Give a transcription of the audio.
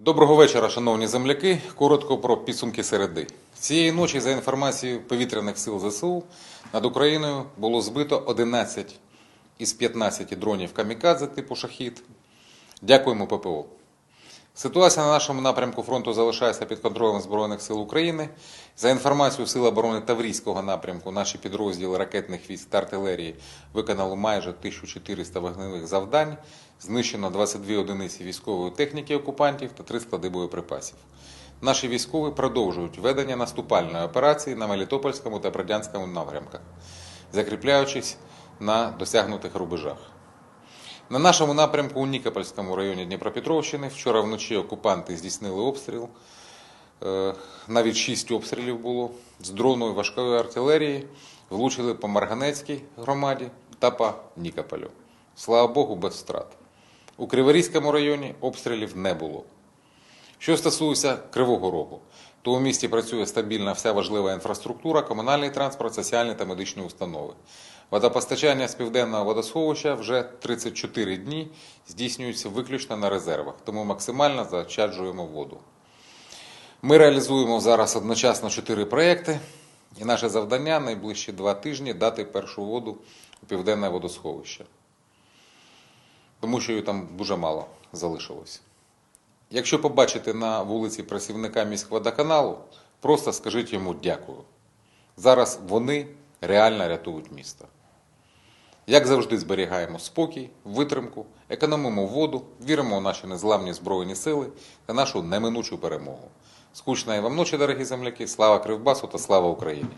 Доброго вечора, шановні земляки. Коротко про підсумки середи. Цієї ночі, за інформацією повітряних сил ЗСУ, над Україною було збито 11 із 15 дронів камікадзе типу шахід. Дякуємо ППО. Ситуація на нашому напрямку фронту залишається під контролем Збройних сил України. За інформацією Сил оборони Таврійського напрямку, наші підрозділи ракетних військ та артилерії виконали майже 1400 вогневих завдань, знищено 22 одиниці військової техніки окупантів та 3 склади боєприпасів. Наші військові продовжують ведення наступальної операції на Мелітопольському та Бердянському напрямках, закріпляючись на досягнутих рубежах. На нашому напрямку у Нікопольському районі Дніпропетровщини вчора вночі окупанти здійснили обстріл. Е, Навіть шість обстрілів було з дрону і важкої артилерії. Влучили по Марганецькій громаді та по Нікополю. Слава Богу, без втрат. У Криворізькому районі обстрілів не було. Що стосується Кривого Рогу, то у місті працює стабільна вся важлива інфраструктура, комунальний транспорт, соціальні та медичні установи. Водопостачання з південного водосховища вже 34 дні здійснюється виключно на резервах, тому максимально заощаджуємо воду. Ми реалізуємо зараз одночасно чотири проекти, і наше завдання найближчі два тижні дати першу воду у південне водосховище, тому що її там дуже мало залишилось. Якщо побачите на вулиці працівника міськводоканалу, просто скажіть йому дякую. Зараз вони реально рятують місто. Як завжди, зберігаємо спокій, витримку, економимо воду, віримо у наші незламні збройні сили та нашу неминучу перемогу. Скучної вам ночі, дорогі земляки! Слава Кривбасу та слава Україні!